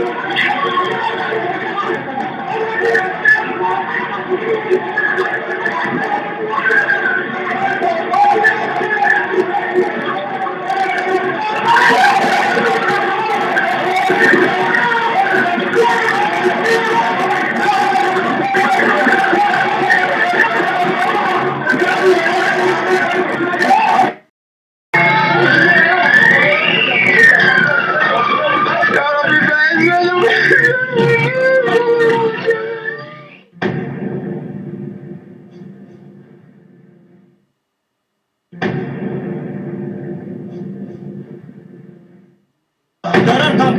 Terör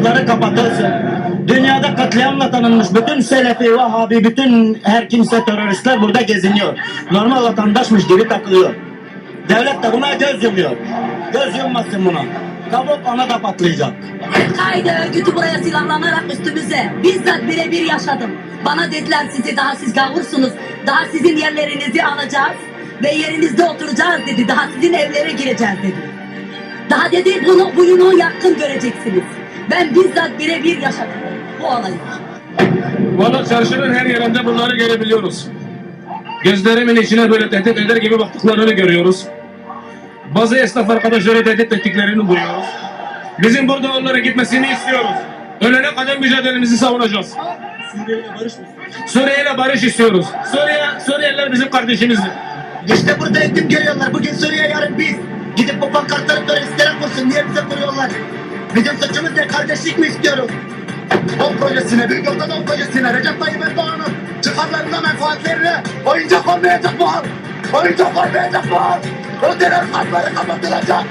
kampları kapatılsın. Dünyada katliamla tanınmış bütün Selefi, Vahabi, bütün her kimse teröristler burada geziniyor. Normal vatandaşmış gibi takılıyor. Devlet de buna göz yumuyor. Göz yummasın buna. Kabuk ona da patlayacak. El-Kaide örgütü buraya silahlanarak üstümüze bizzat birebir yaşadım. Bana dediler sizi daha siz gavursunuz. Daha sizin yerlerinizi alacağız ve yerinizde oturacağız dedi. Daha sizin evlere gireceğiz dedi. Daha dedi bunu buyunu yakın göreceksiniz. Ben bizzat birebir yaşadım bu olayı. Valla çarşının her yerinde bunları görebiliyoruz. Gözlerimin içine böyle tehdit eder gibi baktıklarını görüyoruz. Bazı esnaf arkadaşları tehdit ettiklerini duyuyoruz. Bizim burada onların gitmesini istiyoruz. Ölene kadar mücadelemizi savunacağız. Suriye ile barış istiyoruz. Suriye, Suriyeliler bizim kardeşimizdir. İşte burada eğitim görüyorlar. Bugün Suriye yarın biz. Gidip bu pankartları teröristlere kursun. Niye bize kuruyorlar? Bizim suçumuz ne? Kardeşlik mi istiyoruz? O projesine, Büyük Yolda projesine, Recep Tayyip Erdoğan'ın çıkarlarına, menfaatlerine oyuncak olmayacak bu halk. Oyuncak olmayacak bu halk. O terör kampları kapatılacak.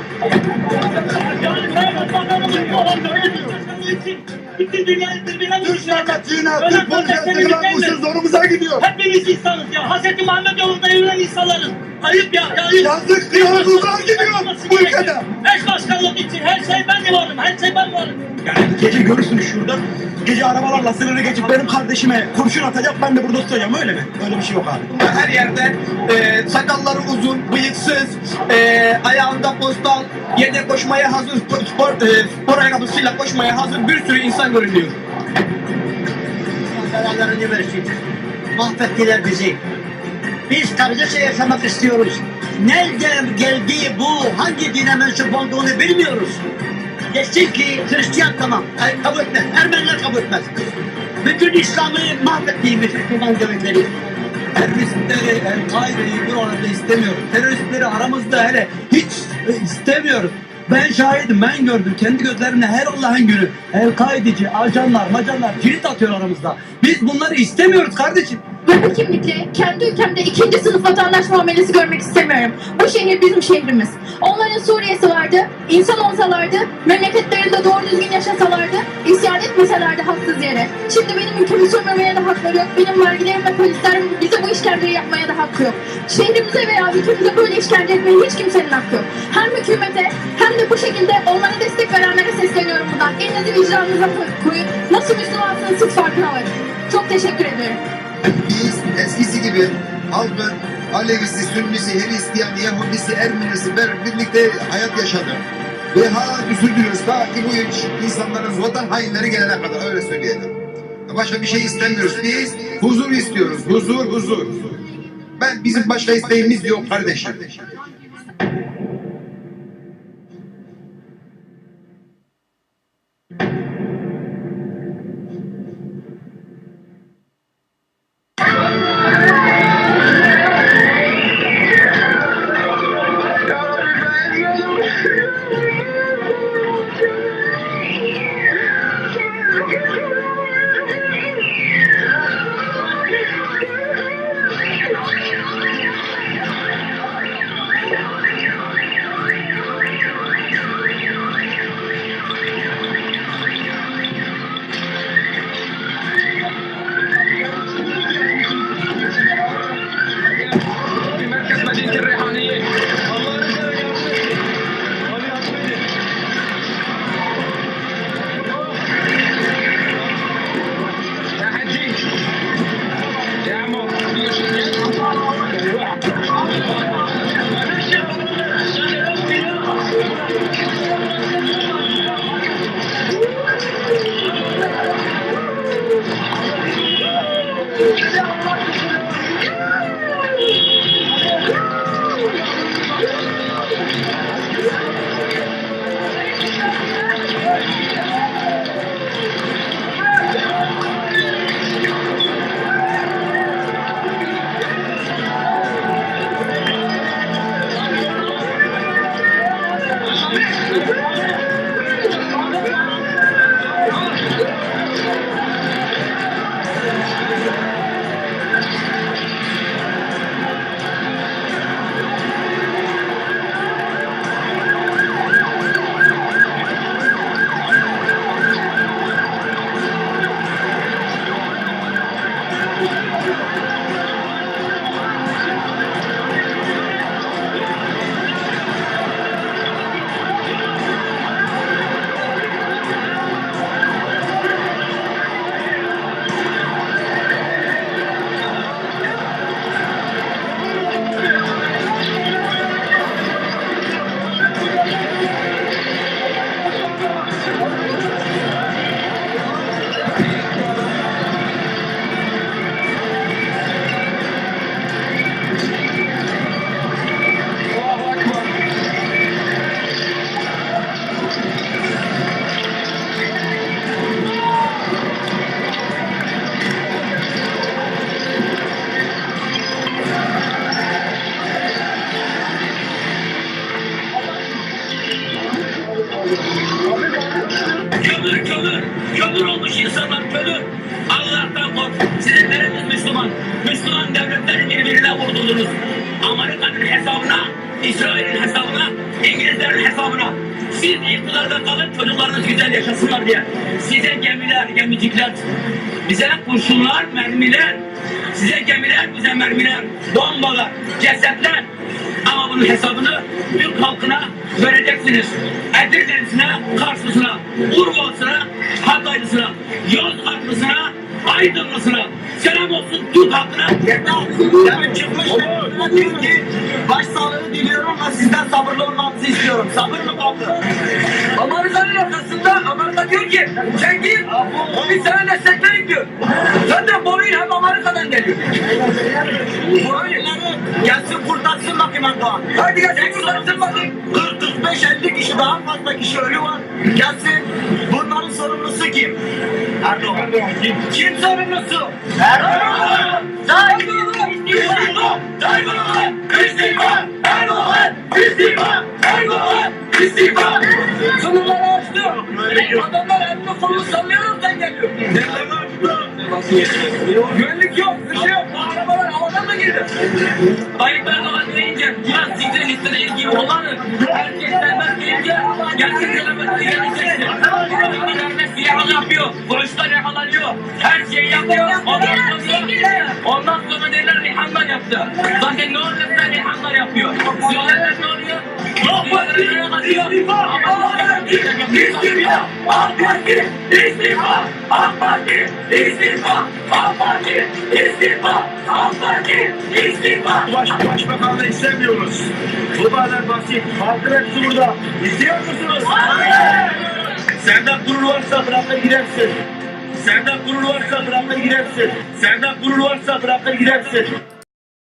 Bütün dünyayı birbirine Türk Öyle Türk politikasına kardeşlerimizdendir. kılavuzsuz zorumuza gidiyor. Hepimiz insanız ya. Hazreti Muhammed yolunda yürüyen insanlarız. Ayıp ya, ya ayıp. Yazık, kılavuzlar gidiyor bu ülkede. Eş başkanlık için her şey ben varım, her şey ben varım. Yani gece görürsünüz şurada. Gece arabalarla sınırı geçip benim kardeşime kurşun atacak ben de burada tutacağım öyle mi? Öyle bir şey yok abi. her yerde e, sakalları uzun, bıyıksız, e, ayağında postal, yerde koşmaya hazır, spor, spor, e, spor ayakkabısıyla koşmaya hazır bir sürü insan görünüyor. Belalarını versin. Mahvettiler bizi. Biz kardeşçe yaşamak istiyoruz. Nereden geldiği bu, hangi dine mensup olduğunu bilmiyoruz. Geçtik ki Hristiyan tamam, kabul etmez, Ermeniler kabul etmez. Bütün İslam'ı mahvettiğimiz Müslüman devletleri. Teröristleri, El-Kaide'yi buralarda istemiyoruz. Teröristleri aramızda hele hiç istemiyoruz. Ben şahidim, ben gördüm kendi gözlerimle her Allah'ın günü. El-Kaideci, ajanlar, macanlar kilit atıyor aramızda. Biz bunları istemiyoruz kardeşim. Bu kimlikle kendi ülkemde ikinci sınıf vatandaş muamelesi görmek istemiyorum. Bu şehir bizim şehrimiz. Onların Suriye'si vardı, insan olsalardı, memleketlerinde doğru düzgün yaşasalardı, isyan etmeselerdi haksız yere. Şimdi benim ülkemi sömürmeye de hakları yok, benim vergilerim ve polislerim bize bu işkenceyi yapmaya da hakkı yok. Şehrimize veya ülkemize böyle işkence etmeye hiç kimsenin hakkı yok. Hem hükümete hem de bu şekilde onlara destek verenlere sesleniyorum buradan. Elinizi vicdanınıza koyun. Nasıl Müslümansınız siz farkına varın. Çok teşekkür ediyorum. Biz eskisi gibi halkın Alevisi, Sünnisi, Hristiyan, Yahudisi, Ermenisi birlikte hayat yaşadık. Ve hala sürdürüyoruz ta ki bu insanların vatan hainleri gelene kadar öyle söyleyelim. Başka bir şey istemiyoruz. Biz huzur istiyoruz. Huzur, huzur. Ben bizim başka isteğimiz yok kardeşim. İsrail'in hesabına, İngilizlerin hesabına. Siz iktidarda kalın çocuklarınız güzel yaşasınlar diye. Size gemiler, gemicikler, bize kurşunlar, mermiler, size gemiler, bize mermiler, bombalar, cesetler. Ama bunun hesabını Türk halkına vereceksiniz. Edirne'sine, Kars'ısına, Urfa'sına, Hatay'lısına, Yozgat'lısına, Aydınlısına. Selam olsun Türk halkına. Yani çıkmış diyor ki başsağlığı diliyorum ama sizden sabırlı olmanızı istiyorum. Sabır mı kaldı? Amerika'nın arkasında Amerika diyor ki sen git biz sana destekleyin diyor. Sen de boyun hem Amerika'dan geliyor. Boyunları gelsin kurtarsın bakayım Erdoğan. Hadi gel kurtarsın bakayım. 40-45-50 kişi daha fazla kişi ölü var. Gelsin Kim sorumlusu? Erdoğan. İstifa! Erdoğan! İstifa! Erdoğan! İstifa! Erdoğan! İstifa! Sınırları açtı. Adamlar elini kolunu sallıyor sen geliyor. Güvenlik yok, bir şey yok. Arabalar havadan mı girdi? Tayyip Erdoğan deyince, ya sizin istediğiniz gibi olanı herkes sevmez deyince, geleceksin. Ülkelerine silahı yapıyor, polisler yakalanıyor, her şeyi yapıyor. Ondan sonra, ondan sonra derler Rihanna yaptı. Zaten ne olursa Rihanna yapıyor. Ne oluyor? Baş, başbakanlığı istemiyoruz. Bu kadar basit. Halkın hepsi burada. İstiyor musunuz? Senden gurur varsa bırakır gidersin. Senden gurur varsa bırakır gidersin. Senden gurur varsa bırakır gidersin.